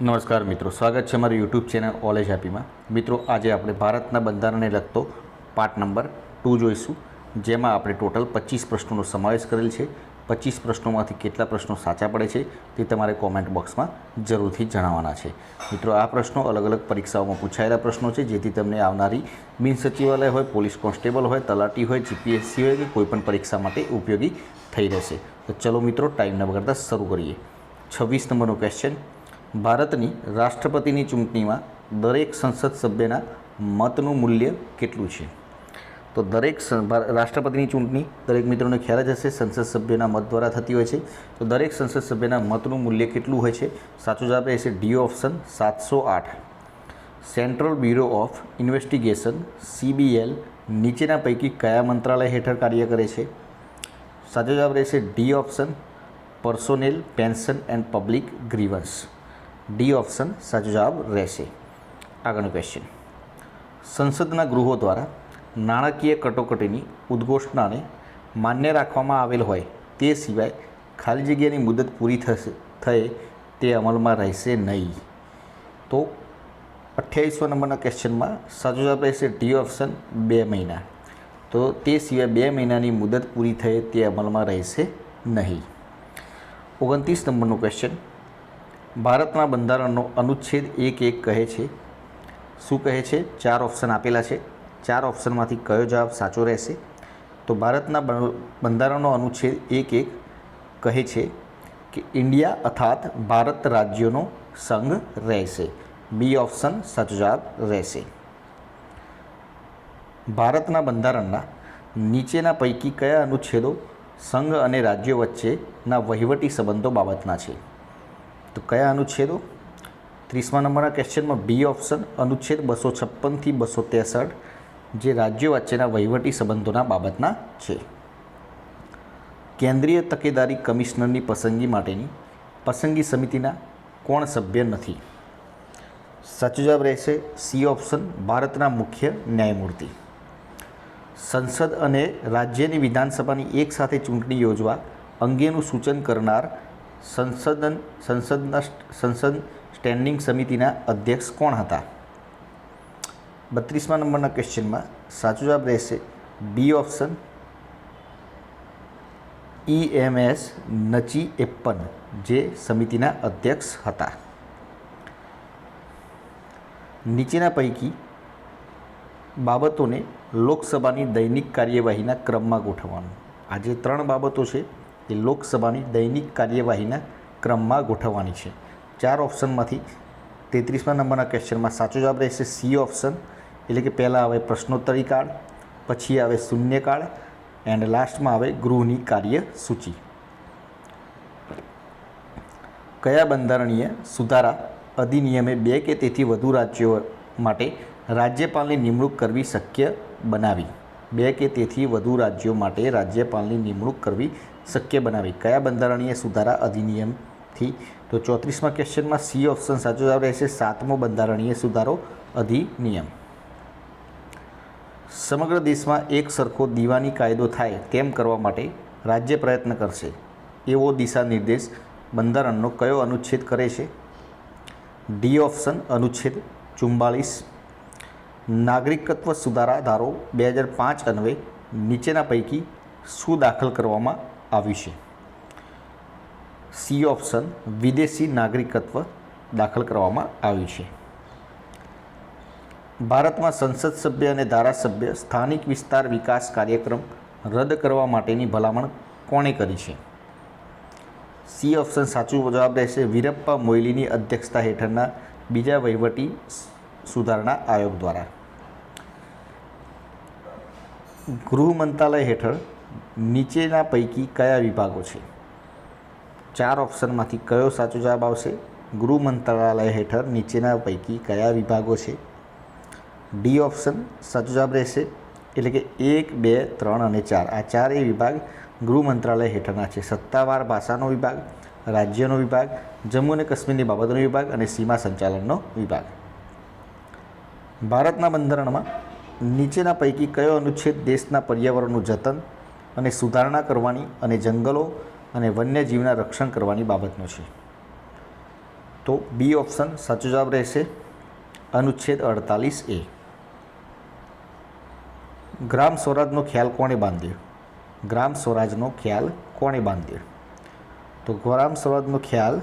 નમસ્કાર મિત્રો, સ્વાગત છે મારી યુટ્યુબ ચેનલ ઓલેજ હેપીમાં મિત્રો, આજે આપણે ભારતના બંધારણને લગતો પાર્ટ નંબર ટુ જોઈશું, જેમાં આપણે ટોટલ પચીસ પ્રશ્નોનો સમાવેશ કરેલ છે. પચીસ પ્રશ્નોમાંથી કેટલા પ્રશ્નો સાચા પડે છે તે તમારે કોમેન્ટ બોક્સમાં જરૂરથી જણાવવાના છે. મિત્રો, આ પ્રશ્નો અલગ અલગ પરીક્ષાઓમાં પૂછાયેલા પ્રશ્નો છે, જેથી તમને આવનારી બિન સચિવાલય હોય, પોલીસ કોન્સ્ટેબલ હોય, તલાટી હોય જીપીએસસી હોય કે કોઈપણ પરીક્ષા માટે ઉપયોગી થઈ રહેશે. તો ચલો મિત્રો, ટાઈમ ન બગાડતા શરૂ કરીએ. છવ્વીસ નંબરનો ક્વેશ્ચન ભારતની રાષ્ટ્રપતિની ચૂંટણીમાં દરેક સંસદ સભ્યના મતનું મૂલ્ય કેટલું છે? તો દરેક રાષ્ટ્રપતિની ચૂંટણી દરેક મિત્રોને ખ્યાલ જ હશે, સંસદ સભ્યના મત દ્વારા થતી હોય છે. તો દરેક સંસદ સભ્યના મતનું મૂલ્ય કેટલું હોય છે? સાચો જવાબ રહેશે ડી ઓપ્શન સાતસો આઠ. Central bureau of investigation, CBI, નીચેના પૈકી કયા મંત્રાલય હેઠળ કાર્ય કરે છે? સાચો જવાબ રહેશે D option personnel, pension and public grievance. D option સાચો જવાબ રહેશે. આગળનો ક્વેશ્ચન સંસદના ગૃહો દ્વારા નાણાકીય કટોકટીની ઉદ્ઘોષણાને માન્ય રાખવામાં આવેલ હોય તે સિવાય ખાલી જગ્યાની મુદત પૂરી થશે, થયે તે અમલમાં રહેશે નહીં. તો અઠ્યાવીસો નંબરના ક્વેશ્ચનમાં સાચો જવાબ રહેશે ડી ઓપ્શન બે મહિના. તો તે સિવાય બે મહિનાની મુદત પૂરી થઈ તે અમલમાં રહેશે નહીં. ઓગણત્રીસ નંબરનો ક્વેશ્ચન ભારતના બંધારણનો અનુચ્છેદ એક એક કહે છે. શું કહે છે? ચાર ઓપ્શન આપેલા છે. ચાર ઓપ્શનમાંથી કયો જવાબ સાચો રહેશે? તો ભારતના બંધારણનો અનુચ્છેદ એક એક કહે છે કે ઇન્ડિયા અર્થાત ભારત રાજ્યોનો સંઘ રહેશે. બી ઓપ્શન સાચો જવાબ રહેશે. ભારતના બંધારણના નીચેના પૈકી કયા અનુચ્છેદો સંઘ અને રાજ્યો વચ્ચેના વહીવટી સંબંધો બાબતના છે? તો કયા અનુચ્છેદો? ત્રીસમા નંબરના ક્વેશ્ચનમાં બી ઓપ્શન અનુચ્છેદ બસો છપ્પનથી બસો ત્રેસઠ, જે રાજ્યો વચ્ચેના વહીવટી સંબંધોના બાબતના છે. કેન્દ્રીય તકેદારી કમિશનરની પસંદગી માટેની પસંદગી સમિતિના કોણ સભ્ય નથી? સાચો જવાબ રહેશે સી ઓપ્શન ભારતના મુખ્ય ન્યાયમૂર્તિ. સંસદ અને રાજ્યની વિધાનસભાની એક સાથે ચૂંટણી યોજવા અંગેનું સૂચન કરનાર સંસદન, સંસદના સંસદ સ્ટેન્ડિંગ સમિતિના અધ્યક્ષ કોણ હતા? બત્રીસમા નંબરના ક્વેશ્ચનમાં સાચો જવાબ રહેશે બી ઓપ્શન ઈ એમ એસ નચી એપ્પન, જે સમિતિના અધ્યક્ષ હતા. નીચેના પૈકી બાબતોને લોકસભાની દૈનિક કાર્યવાહીના ક્રમમાં ગોઠવવાનું. આ જે ત્રણ બાબતો છે. એ લોકસભાની દૈનિક કાર્યવાહીના ક્રમમાં ગોઠવવાની છે. ચાર ઓપ્શનમાંથી તેત્રીસમા નંબરના ક્વેશ્ચનમાં સાચો જવાબ રહેશે સી ઓપ્શન, એટલે કે પહેલાં આવે પ્રશ્નોત્તરી કાળ, પછી આવે શૂન્યકાળ એન્ડ લાસ્ટમાં આવે ગૃહની કાર્ય સૂચિ. કયા બંધારણીય સુધારા અધિનિયમે બે કે તેથી વધુ રાજ્યો માટે રાજ્યપાલની નિમણૂક કરવી શક્ય બનાવી? બે કે તેથી વધુ રાજ્યો માટે રાજ્યપાલની નિમણૂક કરવી શક્ય બનાવી. કયા બંધારણીય સુધારા અધિનિયમથી? તો ચોત્રીસમાં ક્વેશ્ચનમાં સી ઓપ્શન સાચો જવાબ રહેશે. સાતમો બંધારણીય સુધારો અધિનિયમ. સમગ્ર દેશમાં એક સરખો દીવાની કાયદો થાય તેમ કરવા માટે રાજ્ય પ્રયત્ન કરશે. એવો દિશા નિર્દેશ બંધારણનો કયો અનુચ્છેદ કરે છે? ડી ઓપ્શન અનુચ્છેદ ચુમ્બાલીસ નાગરિકત્વ સુધારા ધારો બે હજાર પાંચ અન્વયે નીચેના પૈકી શું દાખલ કરવામાં આવ્યું છે સી ઓપ્શન, વિદેશી નાગરિકત્વ દાખલ કરવામાં આવ્યું છે. ભારતમાં સંસદ સભ્ય અને ધારાસભ્ય સ્થાનિક વિસ્તાર વિકાસ કાર્યક્રમ રદ કરવા માટેની ભલામણ કોણે કરી છે? સી ઓપ્શન સાચું જવાબ રહેશે વીરપ્પા મોઇલીની અધ્યક્ષતા હેઠળના બીજા વહીવટી સુધારણા આયોગ દ્વારા. ગૃહ મંત્રાલય હેઠળ નીચેના પૈકી કયા વિભાગો છે? ચાર ઓપ્શનમાંથી કયો સાચો જવાબ આવશે? ગૃહ મંત્રાલય હેઠળ નીચેના પૈકી કયા વિભાગો છે? ડી ઓપ્શન સાચો જવાબ રહેશે, એટલે કે એક, બે, ત્રણ અને ચાર. આ ચારેય વિભાગ ગૃહ મંત્રાલય હેઠળના છે. સત્તાવાર ભાષાનો વિભાગ, રાજ્યનો વિભાગ, જમ્મુ અને કાશ્મીરની બાબતોનો વિભાગ અને સીમા સંચાલનનો વિભાગ. ભારતના બંધારણમાં નીચેના પૈકી કયો અનુચ્છેદ દેશના પર્યાવરણનું જતન અને સુધારણા કરવાની અને જંગલો અને વન્યજીવના રક્ષણ કરવાની બાબતનો છે. તો બી ઓપ્શન સાચો જવાબ રહેશે. અનુચ્છેદ અડતાલીસ એ. ગ્રામ સ્વરાજનો ખ્યાલ કોણે બાંધ્યો? ગ્રામ સ્વરાજનો ખ્યાલ કોણે બાંધ્યો? તો ગ્રામ સ્વરાજનો ખ્યાલ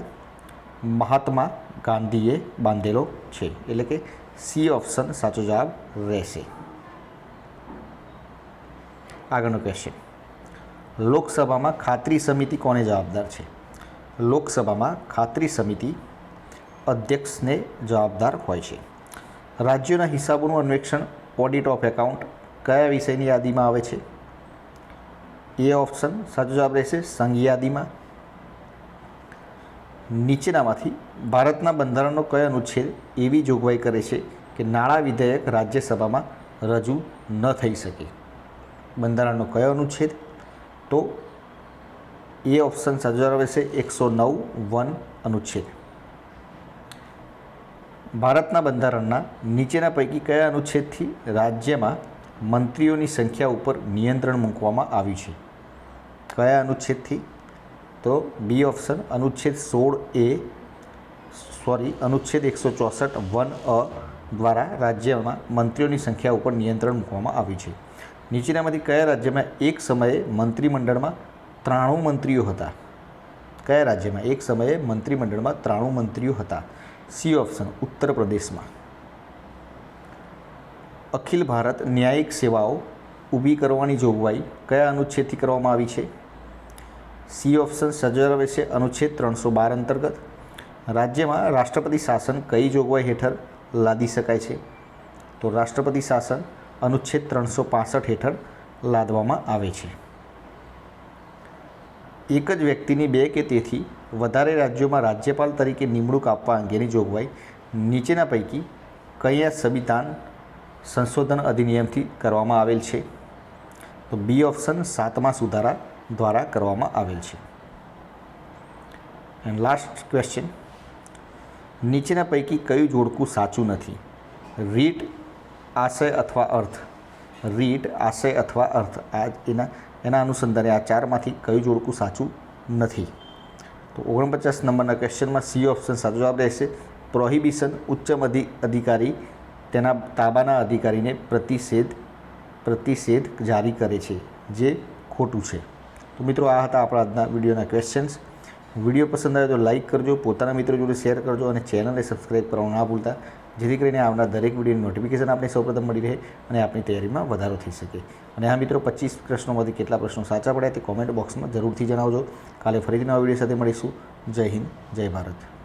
મહાત્મા ગાંધીએ બાંધેલો છે. એટલે કે સી ઓપ્શન સાચો જવાબ રહેશે. આગળનો ક્વેશ્ચન લોકસભામાં ખાતરી સમિતિ કોને જવાબદાર છે? લોકસભામાં ખાતરી સમિતિ અધ્યક્ષને જવાબદાર હોય છે. રાજ્યોના હિસાબોનું અન્વેષણ, ઓડિટ ઓફ એકાઉન્ટ કયા વિષયની યાદીમાં આવે છે? એ ઓપ્શન સાચો જવાબ રહેશે સંઘ યાદીમાં. નીચેનામાંથી ભારતના બંધારણનો કયો અનુચ્છેદ એવી જોગવાઈ કરે છે કે નાણાં વિધેયક રાજ્યસભામાં રજૂ ન થઈ શકે? બંધારણનો કયો અનુચ્છેદ? તો એ ઓપ્શન સાચો જવાબ રહેશે એકસો નવ, વન અનુચ્છેદ. ભારતના બંધારણના નીચેના પૈકી કયા અનુચ્છેદથી રાજ્યમાં મંત્રીઓની સંખ્યા ઉપર નિયંત્રણ મૂકવામાં આવ્યું છે? કયા અનુચ્છેદથી? તો બી ઓપ્શન અનુચ્છેદ સોળ એ, સોરી, અનુચ્છેદ એકસો ચોસઠ, વન અ દ્વારા રાજ્યમાં મંત્રીઓની સંખ્યા ઉપર નિયંત્રણ મૂકવામાં આવ્યું છે. નીચેનામાંથી કયા રાજ્યમાં એક સમયે મંત્રીમંડળમાં ત્રાણું મંત્રીઓ હતા? કયા રાજ્યમાં એક સમયે મંત્રીમંડળમાં ત્રાણું મંત્રીઓ હતા? સી ઓપ્શન, ઉત્તર પ્રદેશમાં. અખિલ ભારત ન્યાયિક સેવાઓ ઊભી કરવાની જોગવાઈ કયા અનુચ્છેદથી કરવામાં આવી છે? સી ઓપ્શન સજરવે છે અનુચ્છેદ ત્રણસો બાર અંતર્ગત. રાજ્યમાં રાષ્ટ્રપતિ શાસન કઈ જોગવાઈ હેઠળ લાદી શકાય છે? તો રાષ્ટ્રપતિ શાસન અનુચ્છેદ ત્રણસો પાસઠ હેઠળ લાદવામાં આવે છે. એક જ વ્યક્તિની બે કે તેથી વધારે રાજ્યોમાં રાજ્યપાલ તરીકે નિમણૂક આપવા અંગેની જોગવાઈ નીચેના પૈકી કયા સંવિધાન સંશોધન અધિનિયમથી કરવામાં આવેલ છે? તો બી ઓપ્શન સાતમા સુધારા દ્વારા કરવામાં આવેલ છે. એન્ડ લાસ્ટ ક્વેશ્ચન નીચેના પૈકી કયું જોડકું સાચું નથી? રીટ આશય અથવા અર્થ. રીટ, આશય અથવા અર્થ. આ એના એના અનુસંધાને આ ચારમાંથી કયું જોડકું સાચું નથી. તો ઓગણપચાસ નંબરના ક્વેશ્ચનમાં સી ઓપ્શન સાચો જવાબ રહેશે. પ્રોહિબિશન ઉચ્ચ અધિ અધિકારી તેના તાબાના અધિકારીને પ્રતિષેધ પ્રતિષેધ જારી કરે છે, જે ખોટું છે. તો મિત્રો, આ હતા આપણા આજના વિડીયોના ક્વેશ્ચન્સ. વીડિયો પસંદ આવે તો લાઇક કરજો, પોતાના મિત્રો જોડે શેર કરજો અને ચેનલને સબસ્ક્રાઈબ કરવાનું ના ભૂલતા. જેથી કરીને આવનાર દરેક વિડીયોની નોટિફિકેશન આપણે સૌપ્રથમ મળી રહે અને આપણી તૈયારીમાં વધારો થઈ શકે. અને આ મિત્રો, પચીસ પ્રશ્નોમાંથી કેટલા પ્રશ્નો સાચા પડ્યા તે કોમેન્ટ બોક્સમાં જરૂરથી જણાવજો. કાલે ફરીથી નવા વીડિયો સાથે મળીશું. જય હિન્દ, જય ભારત.